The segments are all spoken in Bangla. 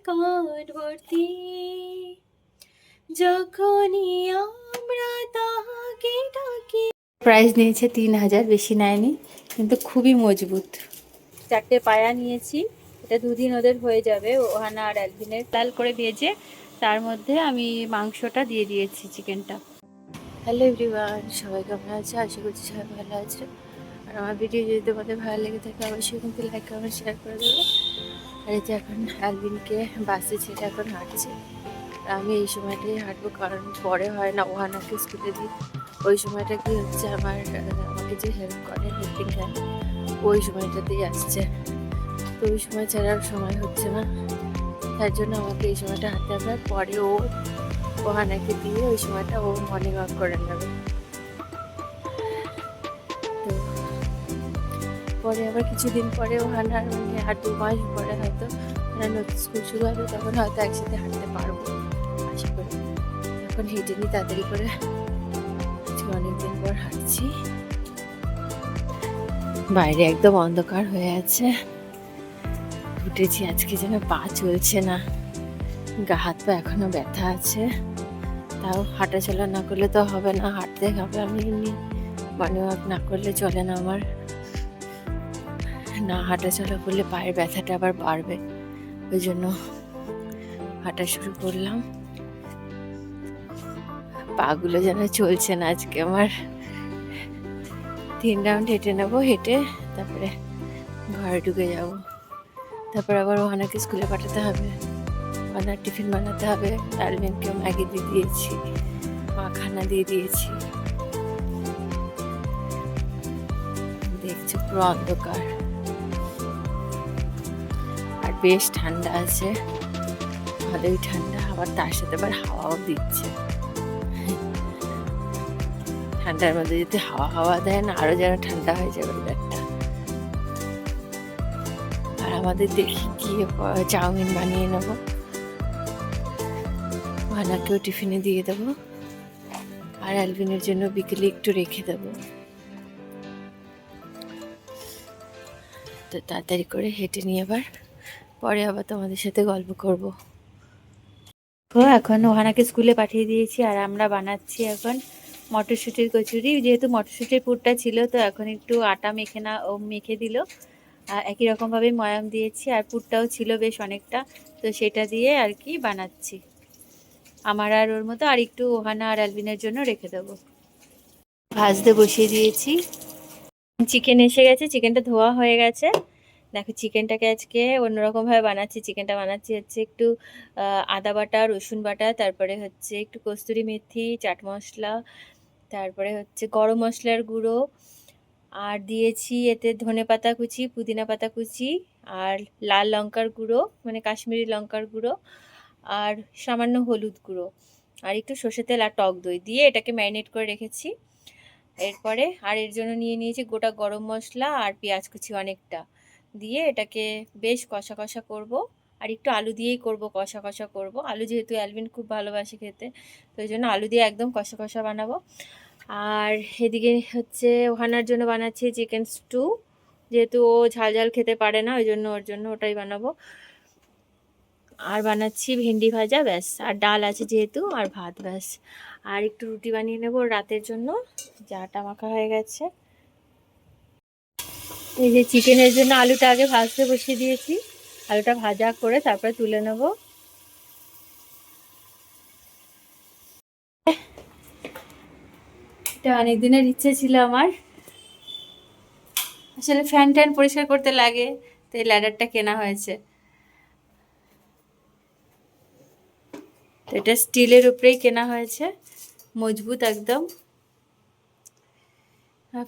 নিকটবর্তী যখনই আমরা তাহাকে ডাকি। প্রাইস নিয়েছে তিন হাজার বেশি নেয়নি কিন্তু খুবই মজবুত। চারটে পায়া নিয়েছি এটা দুদিন ওদের হয়ে যাবে ওহানা আর অ্যালভিনের লাল করে ভেজে তার মধ্যে আমি মাংসটা দিয়ে দিয়েছি চিকেনটা হ্যালো এভরিওয়ান সবাই কেমন আছে? আশা করছি সবাই ভালো আছে। আর আমার ভিডিও যদি তোমাদের ভালো লেগে থাকে, অবশ্যই কিন্তু লাইক কমেন্ট শেয়ার করে দেবে। আর এই যে এখন অ্যালভিনকে বাসে ছেড়ে এখন হাঁটছে। আমি এই সময়টাই হাঁটবো, কারণ পরে হয় না ওহানাকে স্কুলে দিই ওই সময়টা কি হচ্ছে, আমার, আমাকে যে হেল্প করে হেল্পিং হ্যান্ড ওই সময়টাতেই আসছে। তো ওই সময় ছাড়া আর সময় হচ্ছে না। তার জন্য আমাকে এই সময়টা হাঁটতে হবে। পরে ও ওহানাকে দিয়ে ওই সময়টা ও মর্নিং ওয়াক করে নেবে। পরে, আবার কিছুদিন পরে ওহানার মানে আর দু মাস পরে হয়তো ওনার নতুন স্কুল শুরু হবে, তখন হয়তো একসাথে হাঁটতে পারব। আশা করি। এখন হেঁটে নিই তাড়াতাড়ি করে। অনেকদিন পর হাঁটছি। বাইরে একদম অন্ধকার হয়ে আছে। উঠেছি, আজকে যেন পা চলছে না। গা, হাত পা এখনও ব্যথা আছে। তাও হাঁটা চলা না করলে তো হবে না, হাঁটতে হবে আমি এমনি। ওয়াক না করলে চলে না আমার। না হাঁটা চলা করলে পায়ের ব্যথাটা আবার বাড়বে। ওই জন্য হাঁটা শুরু করলাম। পাগুলো যেন চলছে না আজকে আমার। তিন রাউন্ড হেঁটে নেব, হেঁটে তারপরে ঘরে ঢুকে যাব। তারপর আবার ওহানাকে স্কুলে পাঠাতে হবে, ওহানার টিফিন বানাতে হবে ডালমিনকেও ম্যাগি দিয়ে দিয়েছি, মাখানা দিয়ে দিয়েছি। দেখছি পুরো অন্ধকার। বেশ ঠান্ডা আছে। ভালোই ঠান্ডা, আবার তার সাথে আবার হাওয়াও দিচ্ছে। ঠান্ডার মধ্যে যদি হাওয়া হাওয়া দেয় না, আরও যেন ঠান্ডা হয়ে যাবে ব্যাগটা আর আমাদের দেখি গিয়ে চাউমিন বানিয়ে নেব। ভানাকেও টিফিনে দিয়ে দেবো। আর অ্যালভিনের জন্য বিকেলে একটু রেখে দেবো। তো তাড়াতাড়ি করে হেঁটে নিয়ে আবার পরে আবার তোমাদের সাথে গল্প করব। তো এখন ওহানাকে স্কুলে পাঠিয়ে দিয়েছি আর আমরা বানাচ্ছি এখন মটরশুঁটির কচুরি। যেহেতু মটরশুঁটির পুরটা ছিল, তো এখন একটু আটা মেখে না, ও মেখে দিল। আর একই রকমভাবে ময়াম দিয়েছি আর পুরটাও ছিল বেশ অনেকটা, তো সেটা দিয়ে আর কি বানাচ্ছি। আমার আর ওর মতো আর একটু ওহানা আর অ্যালবিনের জন্য রেখে দেবো। ভাজতে বসিয়ে দিয়েছি। চিকেন এসে গেছে, চিকেনটা ধোয়া হয়ে গেছে। দেখো চিকেনটাকে আজকে অন্যরকমভাবে বানাচ্ছি। চিকেনটা বানাচ্ছি হচ্ছে একটু আদা বাটা, রসুন বাটা, তারপরে হচ্ছে একটু কস্তুরি মেথি, চাট মশলা, তারপরে হচ্ছে গরম মশলার গুঁড়ো, আর দিয়েছি এতে ধনে পাতা কুচি, পুদিনা পাতা কুচি, আর লাল লঙ্কার গুঁড়ো মানে কাশ্মীরি লঙ্কার গুঁড়ো, আর সামান্য হলুদ গুঁড়ো, আর একটু সর্ষে তেল আর টক দই দিয়ে এটাকে ম্যারিনেট করে রেখেছি। এরপরে আর এর জন্য নিয়ে নিয়েছি গোটা গরম মশলা আর পেঁয়াজ কুচি অনেকটা। দিয়ে এটাকে বেশ কষা কষা করব। আর একটু আলু দিয়েই করব, কষা কষা করব। আলু যেহেতু অ্যালভিন খুব ভালোবাসে খেতে, তো ওই জন্য আলু দিয়ে একদম কষা কষা বানাবো। আর এদিকে হচ্ছে ওখানার জন্য বানাচ্ছি চিকেন স্টু। যেহেতু ও ঝাল ঝাল খেতে পারে না, ওই জন্য ওর জন্য ওটাই বানাবো। আর বানাচ্ছি ভেন্ডি ভাজা, ব্যাস। আর ডাল আছে যেহেতু, আর ভাত ব্যাস। আর একটু রুটি বানিয়ে নেব রাতের জন্য যাটা মাখা হয়ে গেছে। এই যে চিকেনের জন্য আলুটা আগে ভাজতে বসিয়ে দিয়েছি। আলুটা ভাজা করে তারপরে তুলে নেব। এটা অনেক দিনের ইচ্ছে ছিল আমার। আসলে ফ্যান ট্যান পরিষ্কার করতে লাগে, তো এই ল্যাডারটা কেনা হয়েছে। এটা স্টিলের উপরেই কেনা হয়েছে, মজবুত একদম।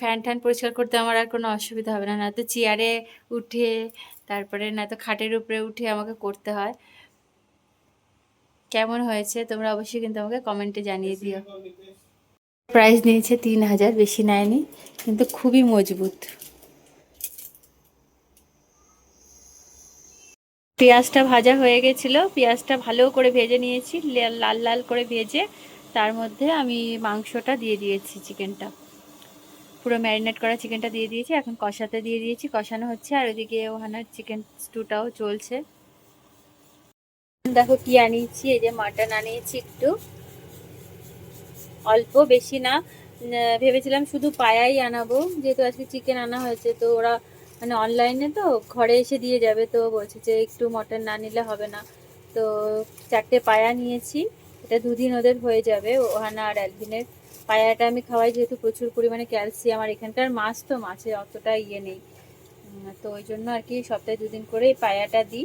ফ্যান ট্যান পরিষ্কার করতে আমার আর কোনো অসুবিধা হবে না। না তো চেয়ারে উঠে তারপরে না তো খাটের উপরে উঠে আমাকে করতে হয়। কেমন হয়েছে তোমরা অবশ্যই কিন্তু আমাকে কমেন্টে জানিয়ে দিও। প্রাইস নিয়েছে তিন হাজার বেশি নেয়নি কিন্তু খুবই মজবুত। পেঁয়াজটা ভাজা হয়ে গেছিল পেঁয়াজটা ভালো করে ভেজে নিয়েছি লাল লাল করে ভেজে তার মধ্যে আমি মাংসটা দিয়ে দিয়েছি চিকেনটা পুরো ম্যারিনেট করা চিকেনটা দিয়ে দিয়েছি, এখন কষাতে দিয়ে দিয়েছি। কষানো হচ্ছে, আর ওইদিকে ওখানে চিকেন স্টুটাও চলছে। দেখো কি আনিয়েছি, এই যে মাটন আনিয়েছি একটু। অল্প, বেশি না। ভেবেছিলাম শুধু পায়াই আনাবো, যেহেতু আজকে চিকেন আনা হয়েছে, তো ওরা মানে অনলাইনে তো ঘরে এসে দিয়ে যাবে, তো বলছে যে একটু মটন না নিলে হবে না। তো চারটে পায়া নিয়েছি, এটা দুদিন ওদের হয়ে যাবে, ওহানা আর অ্যালভিনের। পায়াটা আমি খাওয়াই যেহেতু প্রচুর পরিমাণে ক্যালসিয়াম আর এখানকার মাছ তো মাছে অতটা ইয়ে নেই। তো ওই জন্য আর কি সপ্তাহে দুদিন করে পায়াটা দিই,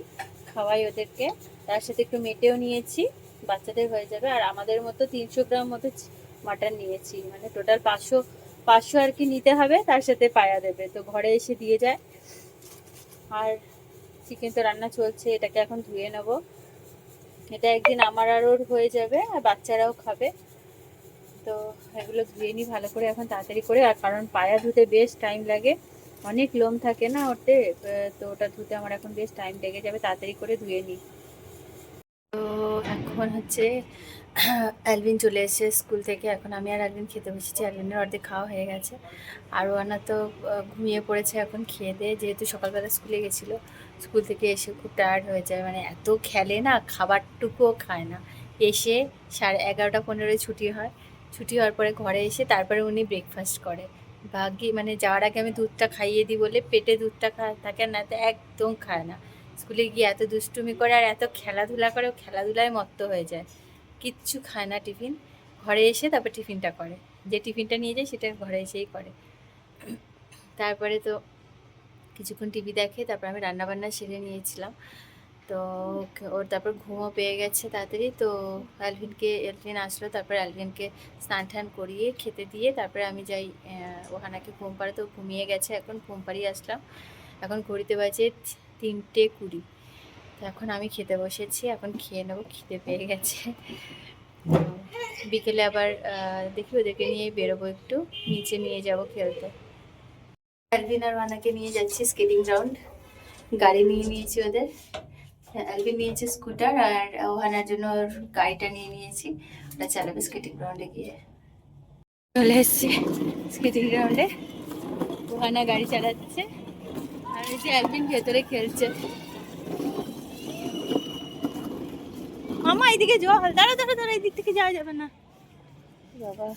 খাওয়াই ওদেরকে। তার সাথে একটু মেটেও নিয়েছি, বাচ্চাদের হয়ে যাবে। আর আমাদের মতো তিনশো গ্রাম মতো মাটন নিয়েছি। মানে টোটাল পাঁচশো পাঁচশো আর কি নিতে হবে, তার সাথে পায়া দেবে। তো ঘরে এসে দিয়ে যায়। আর চিকেন তো রান্না চলছে, এটাকে এখন ধুয়ে নেব। এটা একদিন আমার আর ওর হয়ে যাবে, আর বাচ্চারাও খাবে। তো এগুলো ধুয়ে নিই ভালো করে এখন তাড়াতাড়ি করে। আর কারণ পায়া ধুতে বেশ টাইম লাগে। অনেক লোম থাকে না ওতে তো ওটা ধুতে আমার এখন বেশ টাইম লেগে যাবে, তাড়াতাড়ি করে ধুয়ে নিই। তো এখন হচ্ছে অ্যালভিন চলে এসেছে স্কুল থেকে। এখন আমি আর অ্যালভিন খেতে বসেছি অ্যালভিনের অর্ধেক খাওয়া হয়ে গেছে। আর ওয়ানা তো ঘুমিয়ে পড়েছে এখন খেয়ে দিয়ে, যেহেতু সকালবেলা স্কুলে গেছিল, স্কুল থেকে এসে খুব টায়ার্ড হয়ে যায়। মানে এত খেলে না, খাবারটুকুও খায় না। এসে সাড়ে এগারোটা পনেরোয় ছুটি হয়। ছুটি হওয়ার পরে ঘরে এসে তারপরে উনি ব্রেকফাস্ট করে। ভাগ্যি মানে যাওয়ার আগে আমি দুধটা খাইয়ে দিই বলে পেটে দুধটা খায় থাকে না, তো একদম খায় না। স্কুলে গিয়ে এত দুষ্টুমি করে আর এত খেলাধুলা করে খেলাধুলায় মত্ত হয়ে যায়। কিচ্ছু খায় না টিফিন। ঘরে এসে তারপর টিফিনটা করে। যে টিফিনটা নিয়ে যায় সেটা ঘরে এসেই করে। তারপরে তো কিছুক্ষণ টিভি দেখে তারপর আমি রান্নাবান্না সেরে নিয়েছিলাম। তো ওর তারপর ঘুমও পেয়ে গেছে তাড়াতাড়ি। তো অ্যালভিনকে অ্যালভিন আসলো তারপর অ্যালভিনকে স্নান টান করিয়ে খেতে দিয়ে তারপরে আমি যাই আহ, ওখানাকে ঘুম পাড়ে তো ঘুমিয়ে গেছে এখন ঘুম পাড়িয়ে আসলাম। এখন ঘড়িতে বাজে তিনটে কুড়ি। তো এখন আমি খেতে বসেছি এখন খেয়ে নেব খিদে পেয়ে গেছে। বিকেলে আবার দেখি ওদেরকে নিয়ে বেরোবো একটু নিচে নিয়ে যাব খেলতে। অ্যালভিন আর ওয়ানাকে নিয়ে যাচ্ছি স্কেটিং গ্রাউন্ড গাড়ি নিয়ে নিয়েছি ওদের। অ্যালভিন নিয়েছে স্কুটার আর ওহানার জন্য গাড়িটা নিয়ে নিয়েছি। ওটা চালাবে স্কেটিং গ্রাউন্ডে গিয়ে। চলে এসছি স্কেটিং গ্রাউন্ডে। ওহানা গাড়ি চালাচ্ছে। আর এই যে অ্যালভিন ভেতরে খেলছে। মামা এইদিকে জল। দাঁড়া দাঁড়া দাঁড়া এই দিক থেকে যাওয়া যাবে না। বাবা,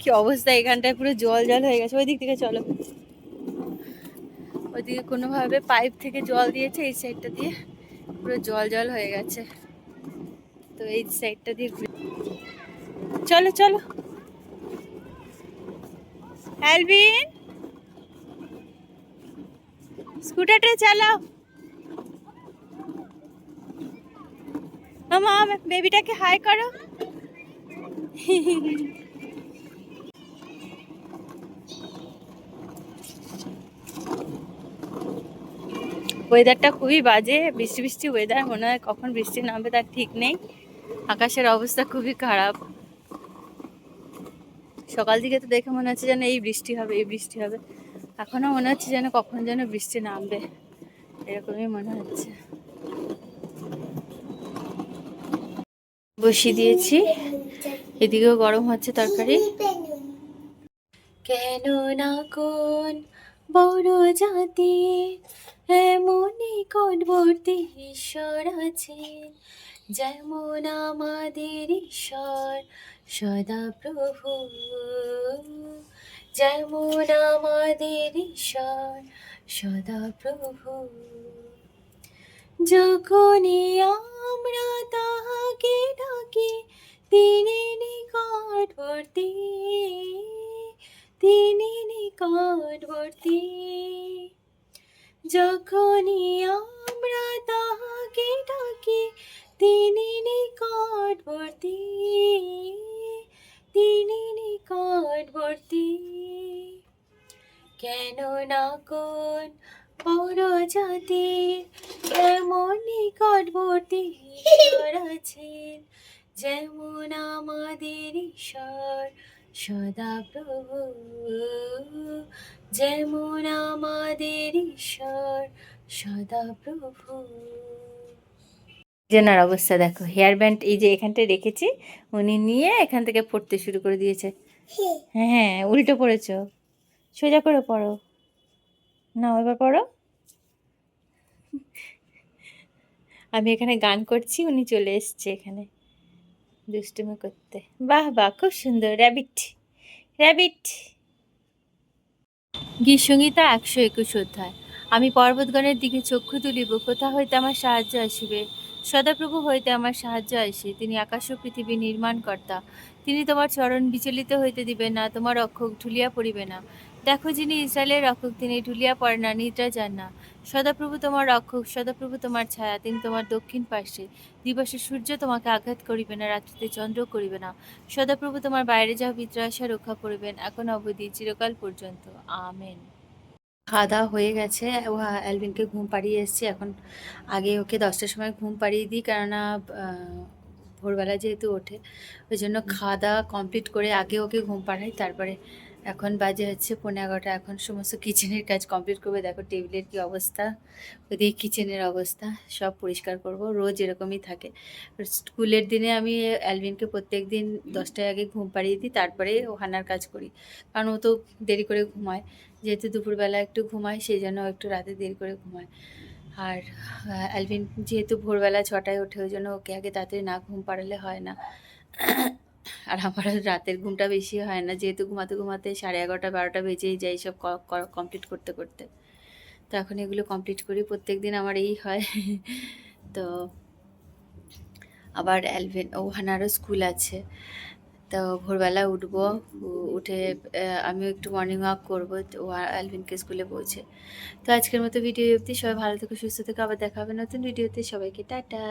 কি অবস্থা? এখানটায় পুরো জল জল হয়ে গেছে। ওই দিক থেকে চলো। ওইদিকে কোনোভাবে পাইপ থেকে জল দিয়েছে এই সাইডটা দিয়ে। পুরো জল জল হয়ে গেছে। তো এই সাইডটা দিয়ে ঘুরে চলো চলো। অ্যালভিন স্কুটারটা চালাও। মামা বেবিটাকে হাই করো। ওয়েদারটা খুবই বাজে, বৃষ্টি বৃষ্টি ওয়েদার মনে হয় কখন বৃষ্টি নামবে তার ঠিক নেই। আকাশের অবস্থা খুবই খারাপ। সকাল দিকে তো দেখে মনে হচ্ছে যেন এই বৃষ্টি হবে, এই বৃষ্টি হবে। এখনও মনে হচ্ছে যেন কখন যেন বৃষ্টি নামবে, এরকমই মনে হচ্ছে। বসিয়ে দিয়েছি। এদিকেও গরম হচ্ছে তরকারি। কেন না কোন বড় জাতি এমনই কোটবর্তী ঈশ্বর আছে যেমন আমাদের ঈশ্বর সদা প্রভু। যেমন আমাদের ঈশ্বর সদা প্রভু। যখনই আমরা তাহাকে ডাকি, তিনি নিকটবর্তী তিনি নিকটবর্তী। যখনই আমরা তাহাকে ডাকি, তিনি নিকটবর্তী। তিনি নিকটবর্তী। কেন না কোন বড় জাতি এমন নিকটবর্তী ঈশ্বর আছেন, যেমন আমাদের ঈশ্বর সদা প্রভু যেমন আমাদের ঈশ্বর সদা প্রভু। জেনার অবস্থা দেখো হেয়ার ব্যান্ড এই যে এখানটায় রেখেছি উনি নিয়ে এখান থেকে পড়তে শুরু করে দিয়েছে। হ্যাঁ হ্যাঁ উল্টো পড়েছ। সোজা করে পড়ো। না এবার পড়ো। আমি এখানে গান করছি উনি চলে এসছে এখানে। দুষ্টুমি করতে। বাহ বাহ, খুব সুন্দর। র্যাবিট র্যাবিট গীত একশো একুশ অধ্যায়। আমি পর্বতগণের দিকে চক্ষু তুলিব, কোথা হইতে আমার সাহায্য আসিবে? সদাপ্রভু হইতে আমার সাহায্য আসে, তিনি আকাশ ও পৃথিবী নির্মাণকর্তা। তিনি তোমার চরণ বিচলিত হইতে দিবেন না, তোমার রক্ষক ঢুলিয়া পড়িবে না। দেখো যিনি ইসরায়েলের রক্ষক তিনি ঢুলিয়া পড়ে না নিদ্রা যান না। সদাপ্রভু তোমার রক্ষক সদাপ্রভু তোমার ছায়া তিনি তোমার দক্ষিণ পার্শ্বে। দিবসে সূর্য তোমাকে আঘাত করিবে না রাত্রিতে চন্দ্র করিবে না। সদাপ্রভু তোমার বাইরে যাও বিদ্রাসা রক্ষা করিবেন এখন অবধি চিরকাল পর্যন্ত। আমেন। খাওয়া দাওয়া হয়ে গেছে ও অ্যালভিনকে ঘুম পাড়িয়ে এসেছি। এখন আগে ওকে দশটার সময় ঘুম পাড়িয়ে দিই কেননা ভোরবেলা যেহেতু ওঠে ওই জন্য খাওয়া দাওয়া কমপ্লিট করে আগে ওকে ঘুম পাড়াই তারপরে এখন বাজে হচ্ছে পনেরো এগারোটা, এখন সমস্ত কিচেনের কাজ কমপ্লিট করবে। দেখো টেবিলের কি অবস্থা, ওদিকে কিচেনের অবস্থা, সব পরিষ্কার করব, রোজ এরকমই থাকে। স্কুলের দিনে আমি অ্যালভিনকে প্রত্যেক দিন দশটায় আগে ঘুম পাড়িয়ে দিই, তারপরে ও হান্নার কাজ করি। কারণ ও তো দেরি করে ঘুমায়, যেহেতু দুপুরবেলা একটু ঘুমায়, সেই জন্য একটু রাতে দেরি করে ঘুমায়। আর অ্যালভিন যেহেতু ভোরবেলা ছটায় ওঠে, ওই জন্য ওকে আগে তাড়াতাড়ি না ঘুম পাড়ালে হয় না। আর আমার রাতের ঘুমটা বেশি হয় না। যেহেতু ঘুমাতে ঘুমাতে সাড়ে এগারোটা, বারোটা বেজেই যায় সব কমপ্লিট করতে করতে। তো এখন এগুলো কমপ্লিট করি প্রত্যেক দিন আমার এই হয়। তো আবার অ্যালভিন ও হানারও স্কুল আছে। তো ভোরবেলা উঠবো উঠে আমিও একটু মর্নিং ওয়াক করব ও অ্যালভিনকে স্কুলে পৌঁছে। তো আজকের মতো ভিডিও অবধি, সবাই ভালো থেকো, সুস্থ থেকো, আবার দেখা হবে নতুন ভিডিওতে সবাইকে টাটা।